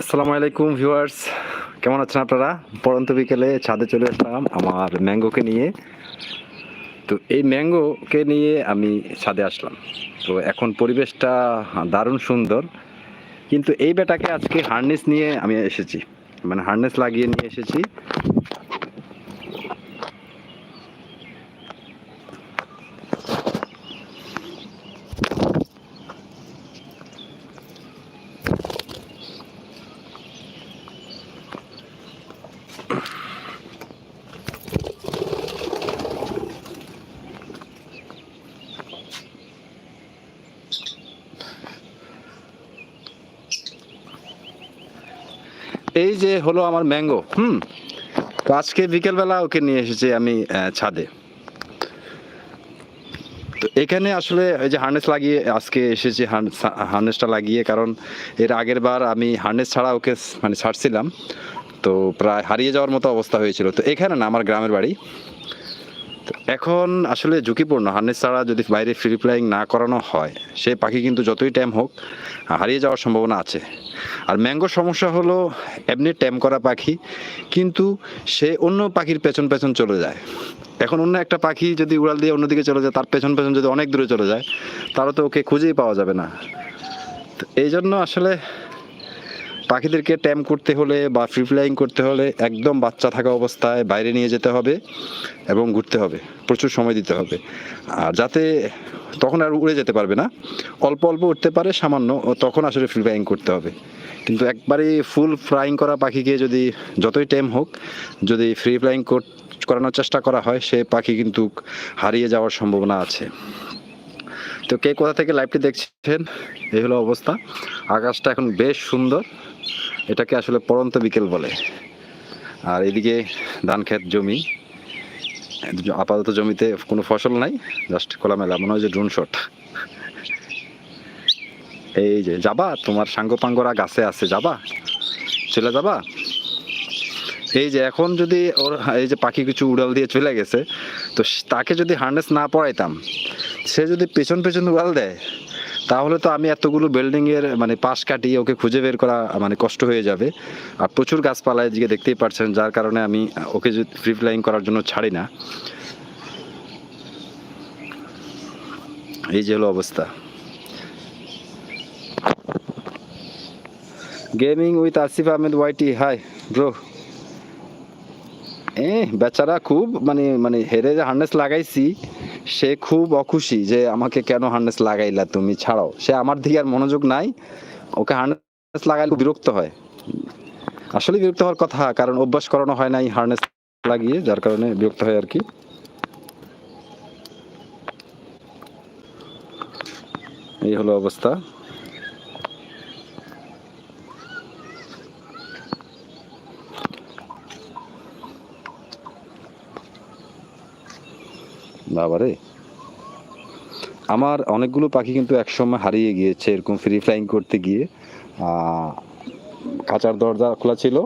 আসসালামু আলাইকুম ভিউয়ার্স। কেমন আছেন আপনারা? পরন্ত বিকেলে ছাদে চলে আসলাম আমার ম্যাঙ্গোকে নিয়ে। তো এই ম্যাঙ্গোকে নিয়ে আমি ছাদে আসলাম। তো এখন পরিবেশটা দারুণ সুন্দর। কিন্তু এই বেটাকে আজকে হার্নেস নিয়ে আমি এসেছি। মানে হার্নেস লাগিয়ে নিয়ে এসেছি। এই যে হলো আমার ম্যাঙ্গো, হুম? তো আজকে বিকেলবেলা ওকে নিয়ে এসেছি আমি ছাদে। তো এখানে আসলে ওই যে হার্নেস লাগিয়ে আজকে এসেছি হার্নেসটা লাগিয়ে, কারণ এর আগের বার আমি হার্নেস ছাড়া ওকে মানে ছাড়ছিলাম। তো প্রায় হারিয়ে যাওয়ার মতো অবস্থা হয়েছিল। তো এখানে না, আমার গ্রামের বাড়ি এখন আসলে ঝুঁকিপূর্ণ। হার্নেস ছাড়া যদি বাইরে ফ্রি ফ্লাইং না করানো হয়, সে পাখি কিন্তু যতই ট্যাম হোক, হারিয়ে যাওয়ার সম্ভাবনা আছে। আর ম্যাঙ্গোর সমস্যা হলো এমনি ট্যাম করা পাখি, কিন্তু সে অন্য পাখির পেছন পেছন চলে যায়। এখন অন্য একটা পাখি যদি উড়াল দিয়ে অন্যদিকে চলে যায়, তার পেছন পেছন যদি অনেক দূরে চলে যায় তাহলে তো ওকে খুঁজেই পাওয়া যাবে না। এই জন্য আসলে পাখিদেরকে ট্যাম করতে হলে বা ফ্রি ফ্লাইং করতে হলে একদম বাচ্চা থাকা অবস্থায় বাইরে নিয়ে যেতে হবে এবং ঘুরতে হবে। প্রচুর সময় দিতে হবে। আর যাতে তখন আর উড়ে যেতে পারবে না। অল্প অল্প উঠতে পারে, সামান্য তখন আসলে ফ্রি ফ্লাইং করতে হবে। কিন্তু একবারে ফুল ফ্লাইং করা পাখিকে যদি যতই টাইম হোক, যদি ফ্রি ফ্লাইং করানোর চেষ্টা করা হয়, সে পাখি কিন্তু হারিয়ে যাওয়ার সম্ভাবনা আছে। তো কে কোথা থেকে লাইভটি দেখছেন, এই হলো অবস্থা। আকাশটা এখন বেশ সুন্দর। এটাকে আসলে পরন্ত বিকেল বলে। আর এদিকে ধান ক্ষেত জমি আপাতত জমিতে কোনো ফসল নাই, জাস্ট খোলামেলা, মনে হয় যে ড্রোন শট। এই যে, যাবা? তোমার সাঙ্গ পাঙ্গরা গাছে আছে, যাবা? চলে যাবা? এই যে, এখন যদি ওর, এই যে পাখি কিছু উড়াল দিয়ে চলে গেছে, তো তাকে যদি হার্নেস না পড়াইতাম সে যদি পেছন পেছন উড়াল দেয় তাহলে তো আমি এতগুলো বিল্ডিং এর মানে পাশ কাটিয়ে ওকে খুঁজে বের করা মানে কষ্ট হয়ে যাবে। আর প্রচুর গাছপালা এদিকে দেখতেই পাচ্ছেন যার কারণে আমি ওকে ফ্রি ফ্লাইং করার জন্য ছাড়ি না। এই যে হলো অবস্থা। Gaming with Asif Ahmed YT hi bro এ বেচারা খুব মানে মানে হেরে যে হার্নেস লাগাইছি সে খুব অখুশি যে আমাকে কেন হার্নেস লাগাইলা তুমি? ছাড়াও, সে আমার দিকে আর মনোযোগ নাই। ওকে হার্নেস লাগাইলে বিরক্ত হয়। আসলে বিরক্ত হওয়ার কথা, কারণ অভ্যাস করানো হয় নাই হার্নেস লাগিয়ে, যার কারণে বিরক্ত হয় আর কি। এই হলো অবস্থা। বাবারে আমার অনেকগুলো পাখি কিন্তু একসময় হারিয়ে গিয়েছে এরকম ফ্রি ফ্লাইং করতে গিয়ে। খাঁচার দরজা খোলা ছিল।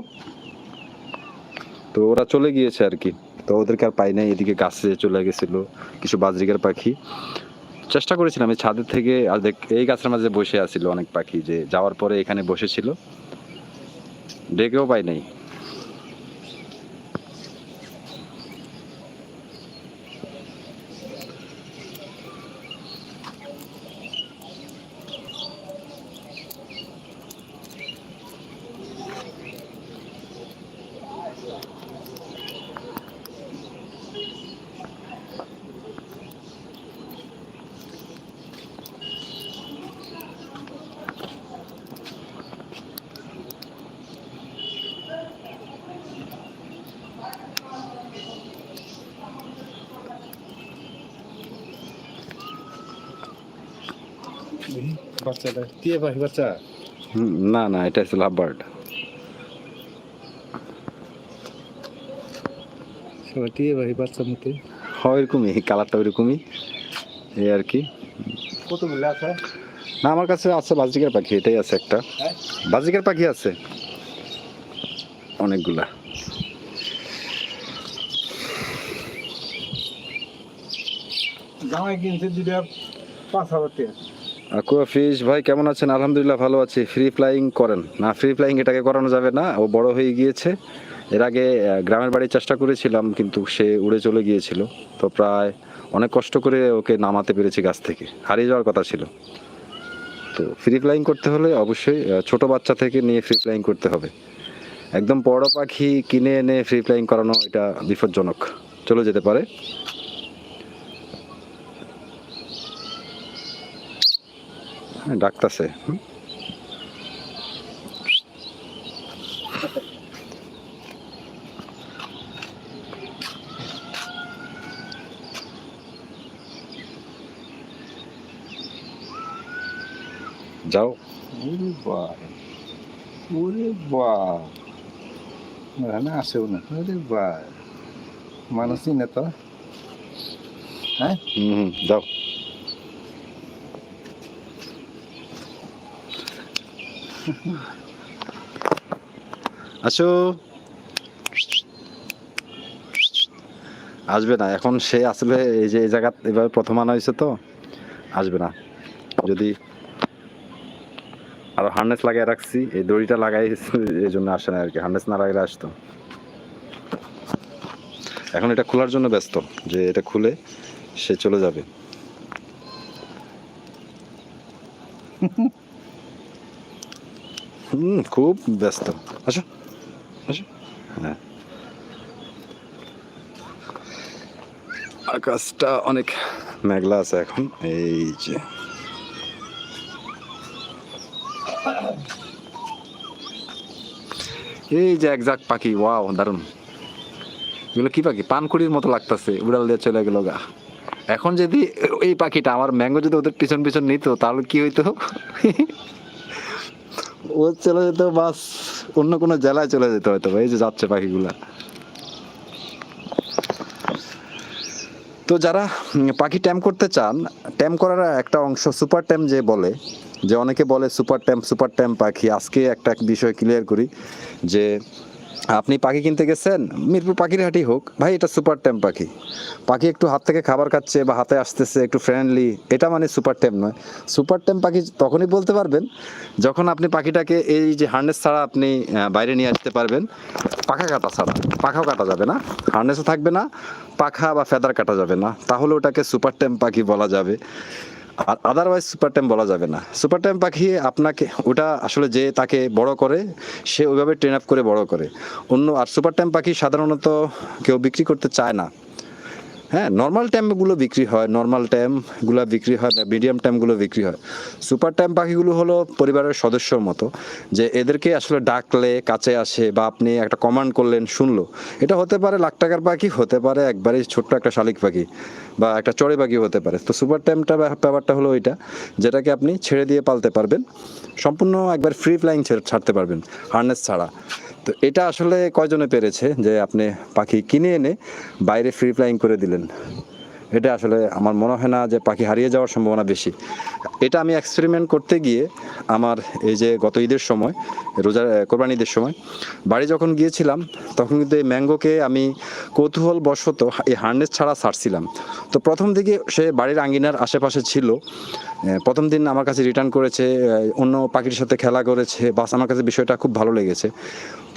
তো ওরা চলে গিয়েছে আর কি তো ওদেরকে আর পাই নাই, এদিকে গাছে চলে গেছিল কিছু বাজরিকার পাখি। চেষ্টা করেছিলাম এই ছাদের থেকে, আর দেখ, এই গাছের মাঝে বসে আছিল অনেক পাখি যে যাওয়ার পরে এখানে বসেছিল। ডেকেও পাই নাই। বাচ্চাটা বাচ্চা না না, এটা হচ্ছে লাভ বার্ড হয় কালারটা এই আর কি। আছে না, আমার কাছে আছে বাজরিকার পাখি, এটাই আছে একটা? বাজরিকার পাখি আছে। অনেকগুলা। পাঁচ হাজার আকুয়া ফিশ ভাই, কেমন আছেন? আলহামদুলিল্লাহ ভালো আছি। ফ্রি ফ্লাইং করেন। না ফ্রি ফ্লাইং এটাকে করানো যাবে না। ও বড় হয়ে গিয়েছে। এর আগে গ্রামের বাড়ি চেষ্টা করেছিলাম, কিন্তু সে উড়ে চলে গিয়েছিল। তো প্রায় অনেক কষ্ট করে ওকে নামাতে পেরেছি গাছ থেকে। হারিয়ে যাওয়ার কথা ছিল। তো ফ্রি ফ্লাইং করতে হলে অবশ্যই ছোট বাচ্চা থেকে নিয়ে ফ্রি ফ্লাইং করতে হবে। একদম বড় পাখি কিনে এনে ফ্রি ফ্লাইং করানো এটা বিপজ্জনক। চলে যেতে পারে। ডাকতাছে। হুম। যাও। ওরে বাহ ওরে বাহ না আসেও না ওরে বাহ মানুষই না তো হ্যাঁ হুম, যাও। আসো। আসবে না, এখন সে আসলে এই যে এই জায়গা এভাবে প্রথম আনা হয়েছে তো, আসবে না। যদি আরও হার্নেস লাগাই রাখছি, এই দড়িটা লাগাই, এই জন্য আসে না আর কি হার্নেস না লাগাইলে আসতো। এখন এটা খোলার জন্য ব্যস্ত, যে এটা খুলে সে চলে যাবে। হুম, খুব ব্যস্ত। আসো আসো। হ্যাঁ। আকাশটা অনেক মেঘলা আছে এখন, এই যে। এই যে একজাক পাখি, ওয়াও, দারুণ। এগুলো কি পাখি? পানকুড়ির মতো লাগতেছে, উড়াল দিয়ে চলে গেল গা। এখন যদি এই পাখিটা, আমার ম্যাঙ্গো যদি ওদের পিছন পিছন নিত, তাহলে কি হইতো? ও চলে যেত, বাস অন্য কোনো জেলায় চলে যেত হয়তো এই যে যাচ্ছে পাখিগুলা। তো যারা পাখি ট্যাম করতে চান, ট্যাম করার একটা অংশ সুপার ট্যাম যে বলে, যে অনেকে বলে সুপার ট্যাম সুপার ট্যাম পাখি, আজকে একটা বিষয় ক্লিয়ার করি, যে আপনি পাখি কিনতে গেছেন? মিরপুর পাখির হাটি হোক। ভাই, এটা সুপার ট্যাম পাখি। পাখি একটু হাত থেকে খাবার খাচ্ছে বা হাতে আসতেছে, একটু ফ্রেন্ডলি এটা মানে সুপার ট্যাম নয়। সুপার ট্যাম পাখি তখনই বলতে পারবেন যখন আপনি পাখিটাকে এই যে হার্নেস ছাড়া আপনি বাইরে নিয়ে আসতে পারবেন। পাখা কাটা ছাড়া। পাখাও কাটা যাবে না। হার্নেসও থাকবে না। পাখা বা ফেদার কাটা যাবে না। তাহলে ওটাকে সুপার ট্যাম পাখি বলা যাবে। আর আদারওয়াইজ সুপার টাইম বলা যাবে না। সুপার টাইম পাখি আপনাকে, ওটা আসলে যে তাকে বড় করে, সে ওইভাবে ট্রেন আপ করে বড় করে। অন্য আর সুপার টাইম পাখি সাধারণত কেউ বিক্রি করতে চায় না। হ্যাঁ নর্মাল ট্যাম্পগুলো বিক্রি হয় নর্মাল ট্যাম্পগুলো বিক্রি হয় মিডিয়াম ট্যাম্পগুলো বিক্রি হয়। সুপার ট্যাম্প পাখিগুলো হলো পরিবারের সদস্যর মতো, যে এদেরকে আসলে ডাকলে, কাছে আসে বা আপনি একটা কমান্ড করলেন, শুনলো। এটা হতে পারে লাখ টাকার পাখি, হতে পারে একবারে ছোট্ট একটা শালিক পাখি বা একটা চড়ে পাখি হতে পারে। তো সুপার ট্যাম্পটা ব্যাপারটা হলো ওইটা যেটাকে আপনি ছেড়ে দিয়ে পালতে পারবেন। সম্পূর্ণ একবার ফ্রি ফ্লাইং ছাড়তে পারবেন হার্নেস ছাড়া। তো এটা আসলে কয়জনে পেরেছে যে আপনি পাখি কিনে এনে বাইরে ফ্রি ফ্লাইং করে দিলেন? এটা আসলে আমার মনে হয় না যে পাখি হারিয়ে যাওয়ার সম্ভাবনা বেশি। এটা আমি এক্সপেরিমেন্ট করতে গিয়ে আমার এই যে গত ঈদের সময়, রোজা কোরবানি ঈদের সময়, বাড়ি যখন গিয়েছিলাম, তখন কিন্তু এই ম্যাঙ্গোকে আমি কৌতূহল বশত এই হার্নেস ছাড়া ছাড়ছিলাম তো প্রথম দিকে সে বাড়ির আঙ্গিনার আশেপাশে ছিল প্রথম দিন আমার কাছে রিটার্ন করেছে অন্য পাখির সাথে খেলা করেছে, বাস আমার কাছে বিষয়টা খুব ভালো লেগেছে।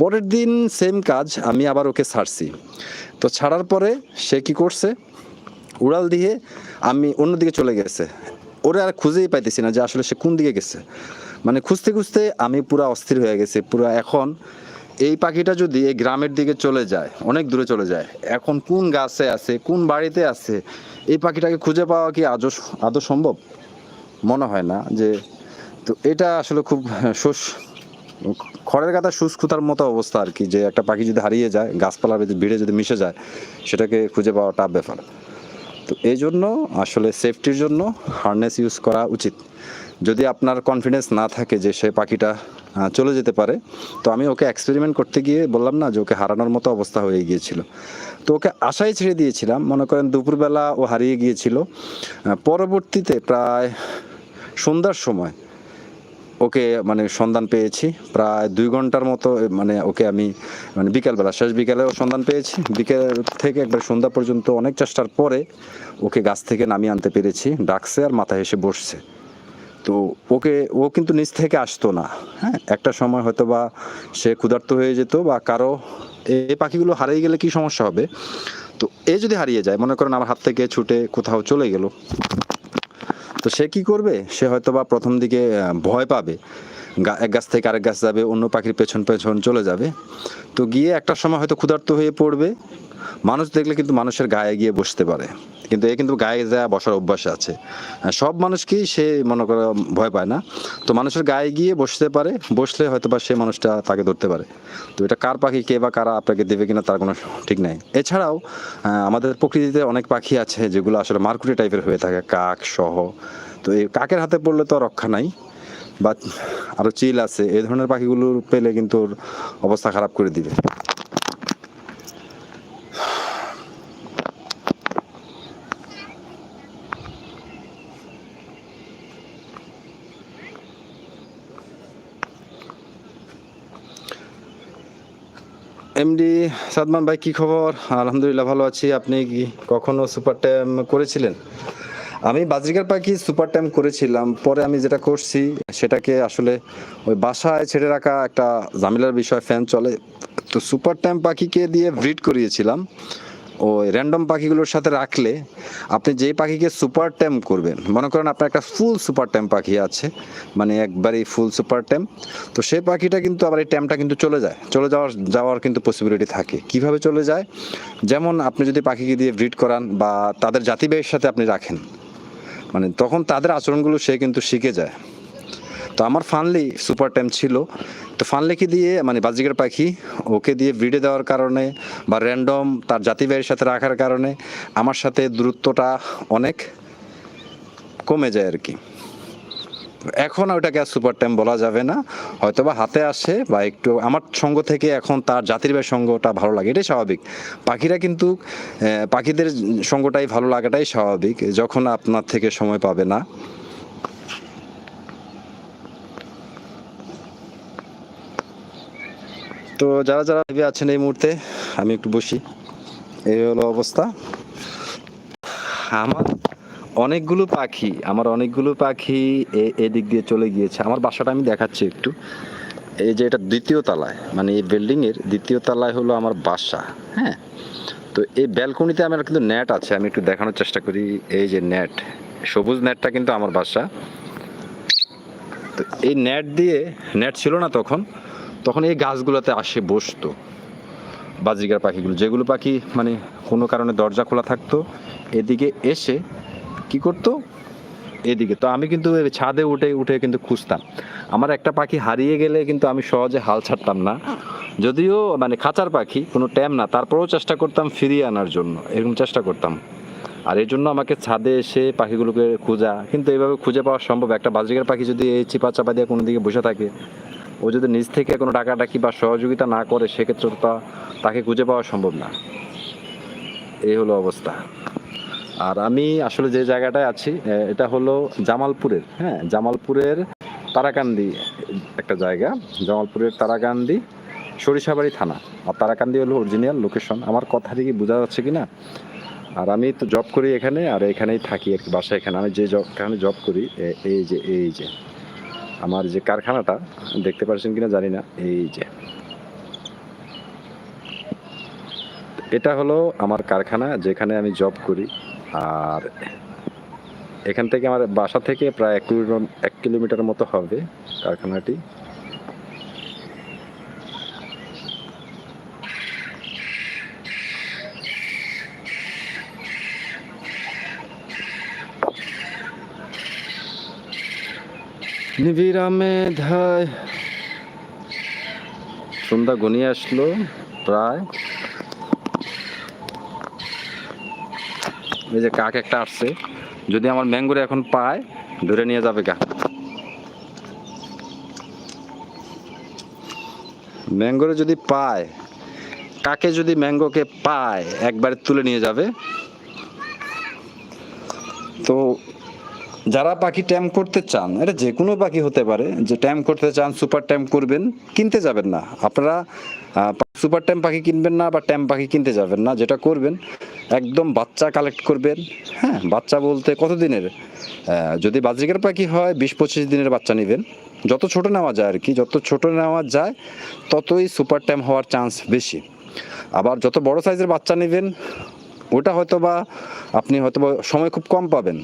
পরের দিন সেম কাজ আমি আবার ওকে ছাড়ছি তো ছাড়ার পরে সে কি করছে উড়াল দিয়ে আমি অন্যদিকে চলে গেছে। ওরা আর খুঁজেই পাইতেছি না যে আসলে সে কোন দিকে গেছে। মানে খুঁজতে খুঁজতে আমি পুরা অস্থির হয়ে গেছি, পুরা এখন এই পাখিটা যদি এই গ্রামের দিকে চলে যায়, অনেক দূরে চলে যায়, এখন কোন গাছে আছে, কোন বাড়িতে আছে, এই পাখিটাকে খুঁজে পাওয়া কি আজও আদৌ সম্ভব? মনে হয় না যে, তো এটা আসলে খুব শোষ খড়ের গাদা সুস্কুতার মতো অবস্থা আর কি, যে একটা পাখি যদি হারিয়ে যায়, গাছপালার ভিড়ে যদি মিশে যায়, সেটাকে খুঁজে পাওয়া টাফ ব্যাপার তো এই জন্য আসলে সেফটির জন্য হার্নেস ইউজ করা উচিত। যদি আপনার কনফিডেন্স না থাকে যে সে পাখিটা চলে যেতে পারে, তো আমি ওকে এক্সপেরিমেন্ট করতে গিয়ে বললাম না যে ওকে হারানোর মতো অবস্থা হয়ে গিয়েছিল। তো ওকে আশায় ছেড়ে দিয়েছিলাম। মনে করেন দুপুরবেলা ও হারিয়ে গিয়েছিল। পরবর্তীতে প্রায় সন্ধ্যার সময় ওকে মানে সন্ধান পেয়েছি। প্রায় দুই ঘণ্টার মতো মানে ওকে আমি মানে বিকালবেলা, শেষ বিকালেও সন্ধান পেয়েছি। বিকেল থেকে একবার সন্ধ্যা পর্যন্ত অনেক চেষ্টার পরে ওকে গাছ থেকে নামিয়ে আনতে পেরেছি। ডাকছে আর মাথায় এসে বসছে। তো ওকে, ও কিন্তু নিচ থেকে আসতো না হ্যাঁ? একটা সময় হয়তো বা সে ক্ষুধার্ত হয়ে যেত বা কারও এই পাখিগুলো হারিয়ে গেলে কি সমস্যা হবে? তো এ যদি হারিয়ে যায়, মনে করেন আমার হাত থেকে ছুটে কোথাও চলে গেল তো সে কি করবে? সে হয়তো বা প্রথম দিকে ভয় পাবে। এক গাছ থেকে আরেক গাছ যাবে, অন্য পাখির পেছন পেছন চলে যাবে। তো গিয়ে একটা সময় হয়তো ক্ষুধার্ত হয়ে পড়বে। মানুষ দেখলে কিন্তু মানুষের গায়ে গিয়ে বসতে পারে। কিন্তু এ কিন্তু গায়ে যায় বসার অভ্যাস আছে। সব মানুষকেই সে মনে করে ভয় পায় না। তো মানুষের গায়ে গিয়ে বসতে পারে, বসলে হয়তো বা সে মানুষটা তাকে ধরতে পারে। তো এটা কার পাখি, কে বা কারা আপনাকে দেবে কিনা তার কোনো ঠিক নাই। এছাড়াও আমাদের প্রকৃতিতে অনেক পাখি আছে যেগুলো আসলে মার্কুরি টাইপের হয়ে থাকে, কাক সহ। তো এই কাকের হাতে পড়লে তো রক্ষা নাই। বা আরও চিল আছে, এই ধরনের পাখিগুলো পেলে কিন্তু ওর অবস্থা খারাপ করে দিবে। এমডি সাদমান ভাই, কি খবর? আলহামদুলিল্লাহ ভালো আছি। আপনি কি কখনো সুপার টাইম করেছিলেন? আমি বাজরিকার পাখি সুপার টাইম করেছিলাম। পরে আমি যেটা করছি, সেটাকে আসলে ওই বাসায় ছেড়ে রাখা একটা জামিলার বিষয় ফ্যান চলে। তো সুপার টাইম পাখিকে দিয়ে ব্রিড করিয়েছিলাম। ওই র্যান্ডম পাখিগুলোর সাথে রাখলে আপনি যেই পাখিকে সুপার ট্যাম করবেন, মনে করেন আপনার একটা ফুল সুপার ট্যাম পাখি আছে মানে একবারই ফুল সুপার ট্যাম তো সেই পাখিটা কিন্তু আবার এই ট্যামটা কিন্তু চলে যায়। চলে যাওয়ার যাওয়ার কিন্তু পসিবিলিটি থাকে। কীভাবে চলে যায়? যেমন আপনি যদি পাখিকে দিয়ে ব্রিড করান বা তাদের জাতিবাহীর সাথে আপনি রাখেন মানে তখন তাদের আচরণগুলো সে কিন্তু শিখে যায়। তো আমার ফানলি সুপার টাইম ছিল। তো ফানলিকে দিয়ে মানে বাজিকার পাখি, ওকে দিয়ে ব্রিডে দেওয়ার কারণে বা র্যান্ডম তার জাতিবাহীর সাথে রাখার কারণে আমার সাথে দূরত্বটা অনেক কমে যায় আর কি। এখন ওটাকে আর সুপার টাইম বলা যাবে না। হয়তো বা হাতে আসে বা একটু, আমার সঙ্গ থেকে এখন তার জাতির ভাই সঙ্গটা ভালো লাগে, এটাই স্বাভাবিক। পাখিরা কিন্তু পাখিদের সঙ্গটাই ভালো লাগাটাই স্বাভাবিক, যখন আপনার থেকে সময় পাবে না। তো যারা যারা আছেন এই মুহূর্তে, আমি একটু বসি। এই হলো অবস্থা। আমার অনেকগুলো পাখি, আমার অনেকগুলো পাখি এদিক দিয়ে চলে গিয়েছে। আমার বাসাটা আমি দেখাচ্ছি একটু। এই যে এটা দ্বিতীয় তলায় মানে এই বিল্ডিংয়ের দ্বিতীয় তলায় হলো আমার বাসা হ্যাঁ? তো এই ব্যালকনিতে আমার কিন্তু নেট আছে, আমি একটু দেখানোর চেষ্টা করি। এই যে নেট সবুজ নেটটা কিন্তু আমার বাসা। তো এই নেট দিয়ে নেট ছিল না তখন তখন এই গাছগুলোতে আসে বসতো বাজরিকার পাখিগুলো। যেগুলো পাখি মানে কোনো কারণে দরজা খোলা থাকতো, এদিকে এসে কি করতো? এদিকে। তো আমি কিন্তু ছাদে উঠে উঠে কিন্তু খুঁজতাম। আমার একটা পাখি হারিয়ে গেলে কিন্তু আমি সহজে হাল ছাড়তাম না। যদিও মানে খাঁচার পাখি, কোনো ট্যাম না, তারপরেও চেষ্টা করতাম ফিরিয়ে আনার জন্য। এরকম চেষ্টা করতাম। আর এই জন্য আমাকে ছাদে এসে পাখিগুলোকে খোঁজা। কিন্তু এইভাবে খুঁজে পাওয়া সম্ভব। একটা বাজরিকার পাখি যদি এই চিপা চাপা দিয়ে কোনো দিকে বসে থাকে, ও যদি নিজ থেকে কোনো ডাকাডাকি বা সহযোগিতা না করে, সেক্ষেত্রে তা- তাকে খুঁজে পাওয়া সম্ভব না। এই হলো অবস্থা। আর আমি আসলে যে জায়গাটায় আছি এটা হলো জামালপুরের হ্যাঁ জামালপুরের তারাকান্দি একটা জায়গা, জামালপুরের তারাকান্দি সরিষাবাড়ি থানা। আর তারাকান্দি হলো অরিজিনাল লোকেশন আমার কথা থেকে বোঝা যাচ্ছে কি না আর আমি তো জব করি এখানে, আর এখানেই থাকি আর কি বাসা এখানে। আমি যে জব এখানে জব করি এই যে এই যে। আমার যে কারখানাটা, দেখতে পাচ্ছেন কিনা জানি না, এই যে। এটা হলো আমার কারখানা, যেখানে আমি জব করি। আর এখান থেকে আমার বাসা থেকে প্রায় এক কিলোমিটার এক কিলোমিটার মতো হবে কারখানাটি। নিবিরামে ধায়। সন্ধ্যা ঘনিয়ে আসলো প্রায়। এই যে কাক একটা আসছে, যদি আমার ম্যাঙ্গোরে এখন পায়, ধরে নিয়ে যাবে কাক ম্যাঙ্গোরে যদি পায়, কাকে যদি ম্যাঙ্গোকে পায়, একবারে তুলে নিয়ে যাবে। তো যারা পাখি ট্যাম করতে চান, এটা যে কোনো পাখি হতে পারে, যে ট্যাম করতে চান, সুপার ট্যাম করবেন, কিনতে যাবেন না। আপনারা সুপার ট্যাম পাখি কিনবেন না বা ট্যাম পাখি কিনতে যাবেন না, যেটা করবেন একদম বাচ্চা কালেক্ট করবেন। হ্যাঁ বাচ্চা বলতে কত দিনের যদি বাজরিকার পাখি হয়, বিশ পঁচিশ দিনের বাচ্চা নেবেন। যত ছোট নেওয়া যায় আর কি, যত ছোট নেওয়া যায়, ততই সুপার টাইম হওয়ার চান্স বেশি। আবার যত বড় সাইজের বাচ্চা নেবেন, ওটা হয়তো বা আপনি হয়তো সময় খুব কম পাবেন।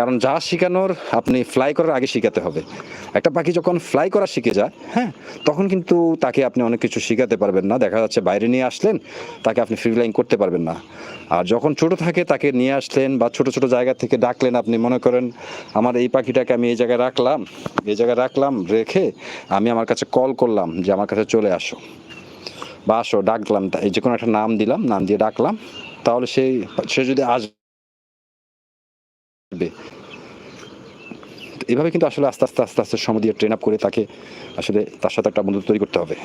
কারণ যা শেখানোর আপনি ফ্লাই করার আগে শেখাতে হবে। একটা পাখি যখন ফ্লাই করা শিখে যায় হ্যাঁ তখন কিন্তু তাকে আপনি অনেক কিছু শেখাতে পারবেন না। দেখা যাচ্ছে বাইরে নিয়ে আসলেন, তাকে আপনি ফ্রি ফ্লাইং করতে পারবেন না। আর যখন ছোট থাকে, তাকে নিয়ে আসলেন বা ছোট ছোট জায়গা থেকে ডাকলেন আপনি, মনে করেন, আমার এই পাখিটাকে আমি এই জায়গায় রাখলাম, এই জায়গায় রাখলাম, রেখে আমি আমার কাছে কল করলাম যে, আমার কাছে চলে আসো। বা, আসো, ডাকলাম। যে কোনো একটা নাম দিলাম, নাম দিয়ে ডাকলাম। তাহলে সেই সে যদি আসবে তো এভাবে কিন্তু আসলে আস্তে আস্তে আস্তে আস্তে সময় দিয়ে ট্রেন আপ করে তাকে আসলে তার সাথে একটা বন্ধুত্ব তৈরি করতে হবে।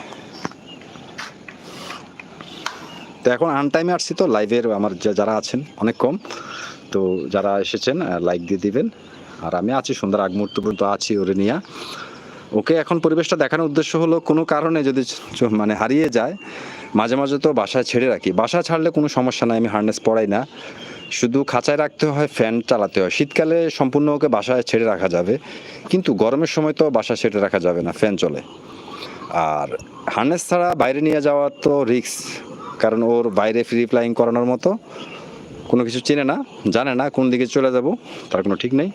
তো এখন আনটাইমে আসছি তো লাইভের আমার যারা আছেন, অনেক কম। তো যারা এসেছেন লাইক দিয়ে দিবেন। আর আমি আছি সন্ধ্যার আগ মুহূর্ত পর্যন্ত আছি ওরে নিয়ে ওকে, এখন পরিবেশটা দেখানোর উদ্দেশ্য হলো, কোনো কারণে যদি মানে হারিয়ে যায়, মাঝে মাঝে তো বাসায় ছেড়ে রাখি। বাসা ছাড়লে কোনো সমস্যা নাই, আমি হার্নেস পড়াই না। শুধু খাঁচায় রাখতে হয় ফ্যান চালাতে হয়। শীতকালে সম্পূর্ণ ওকে বাসায় ছেড়ে রাখা যাবে। কিন্তু গরমের সময় তো বাসায় ছেড়ে রাখা যাবে না ফ্যান চলে। আর হার্নেস ছাড়া বাইরে নিয়ে যাওয়া তো রিক্স কারণ ওর বাইরে ফ্রি ফ্লাইং করানোর মতো কোনো কিছু চেনে না, জানে না কোন দিকে চলে যাব, তার কোনো ঠিক নেই।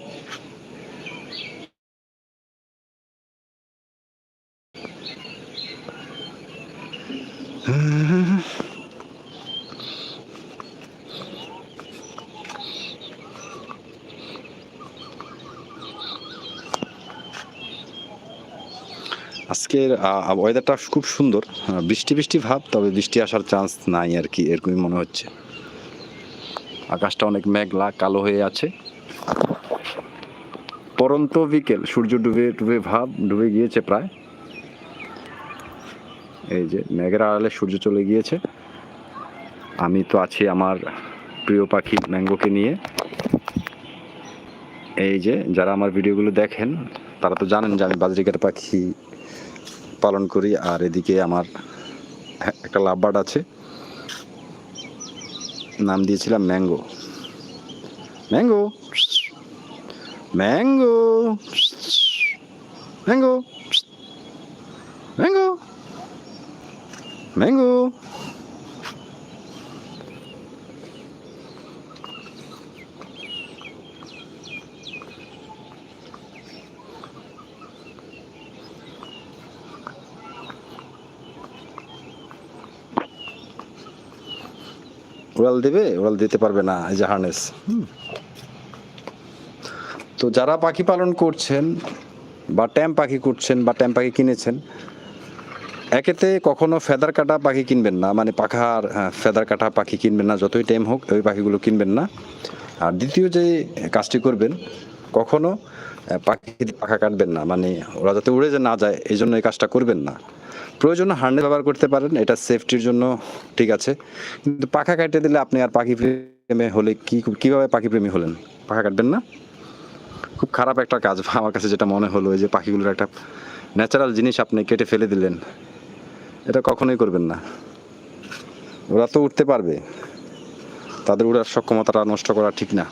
আজকের ওয়েদারটা খুব সুন্দর। বৃষ্টি বৃষ্টি ভাব, তবে বৃষ্টি আসার চান্স নাই আর কি, এরকমই মনে হচ্ছে। আকাশটা অনেক মেঘলা, কালো হয়ে আছে। পরন্ত বিকেল, সূর্য ডুবে ডুবে ভাব, ডুবে গিয়েছে প্রায়। এই যে, মেঘের আড়ালে সূর্য চলে গিয়েছে। আমি তো আছি আমার প্রিয় পাখি ম্যাঙ্গোকে নিয়ে। এই যে, যারা আমার ভিডিওগুলো দেখেন, তারা তো জানেন যে আমি বাজরিকার পাখি পালন করি, আর এদিকে আমার একটা একটা লাভবার্ড আছে। নাম দিয়েছিলাম mango. Mango! Mango! Mango! Mango! Mango! উড়াল দেবে উড়াল দিতে পারবে না এই যে হার্নেস তো যারা পাখি পালন করছেন বা ট্যাম পাখি করছেন বা ট্যাম পাখি কিনেছেন একেতে কখনো ফেদার কাটা পাখি কিনবেন না মানে পাখার হ্যাঁ, ফেদার কাটা পাখি কিনবেন না যতই টাইম হোক ওই পাখিগুলো কিনবেন না। আর দ্বিতীয় যে কাজটি করবেন কখনো পাখি পাখা কাটবেন না মানে ওরা যাতে উড়ে যে না যায় এই জন্য এই কাজটা করবেন না। প্রয়োজনে হার্নেস ব্যবহার করতে পারেন, এটা সেফটির জন্য ঠিক আছে। কিন্তু পাখা কাটে দিলে আপনি আর পাখি প্রেমে হলে কি, কীভাবে পাখি প্রেমী হলেন? পাখা কাটবেন না? খুব খারাপ একটা কাজ আমার কাছে যেটা মনে হলো যে পাখিগুলোর একটা ন্যাচারাল জিনিস আপনি কেটে ফেলে দিলেন, এটা কখনোই করবেন না। ওরা তো উঠতে পারবে। তাদের উড়ার সক্ষমতাটা নষ্ট করা ঠিক না।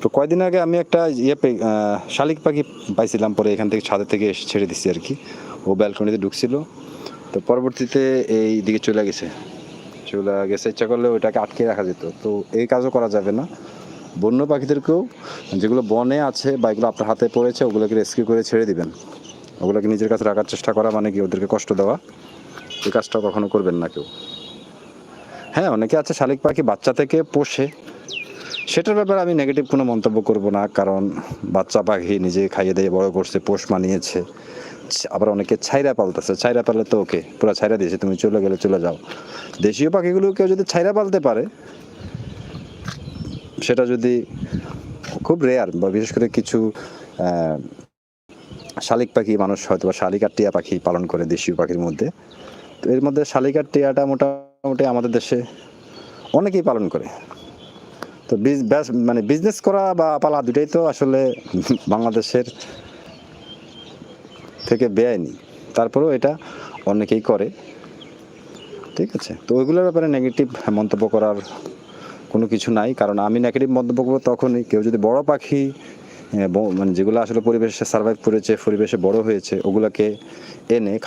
তো কয়দিন আগে আমি একটা ইয়ে শালিক পাখি পাইছিলাম, পরে এখান থেকে ছাদের থেকে ছেড়ে দিচ্ছি আর কি। ও ব্যালকনিতে ঢুকছিল। তো পরবর্তীতে এই দিকে চলে গেছে। চলে গেছে, ইচ্ছা করলে ওইটাকে আটকে রাখা যেত। তো এই কাজও করা যাবে না। বন্য পাখিদেরকেও যেগুলো বনে আছে বা এগুলো আপনার হাতে পড়েছে, ওগুলোকে রেস্কিউ করে ছেড়ে দিবেন। ওগুলোকে নিজের কাছে রাখার চেষ্টা করা মানে কি, ওদেরকে কষ্ট দেওয়া। এই কাজটা কখনো করবেন না কেউ। হ্যাঁ অনেকে আছে শালিক পাখি বাচ্চা থেকে পোষে। সেটার ব্যাপারে আমি নেগেটিভ কোনো মন্তব্য করব না, কারণ বাচ্চা পাখি নিজে খাইয়ে দিয়ে বড় করছে, পোষ মানিয়েছে, আবার অনেকে ছাইরা পালতেছে, ছাইরা পালে তো ওকে, পুরো ছাইরা দিয়েছে, তুমি চলে গেলে চলে যাও। দেশীয় পাখিগুলো কেউ যদি ছাইরা পালতে পারে, সেটা যদি খুব রেয়ার বা বিশেষ করে কিছু শালিক পাখি মানুষ হয়তো বা শালিক আর টিয়া পাখি পালন করে দেশীয় পাখির মধ্যে, তো এর মধ্যে শালিক আর টিয়াটা মোটামুটি আমাদের দেশে অনেকেই পালন করে। তো মানে বিজনেস করা বা পালা দুটাই তো আসলে বাংলাদেশের থেকে বেআইনি। তারপরেও এটা অনেকেই করে। ঠিক আছে? তো ওইগুলোর ব্যাপারে নেগেটিভ মন্তব্য করার কোনো কিছু নাই। কারণ আমি নেগেটিভ মন্তব্য করব তখনই কেউ যদি বড় পাখি মানে যেগুলো আসলে পরিবেশে সার্ভাইভ করেছে, পরিবেশে বড় হয়েছে, ওগুলোকে এনে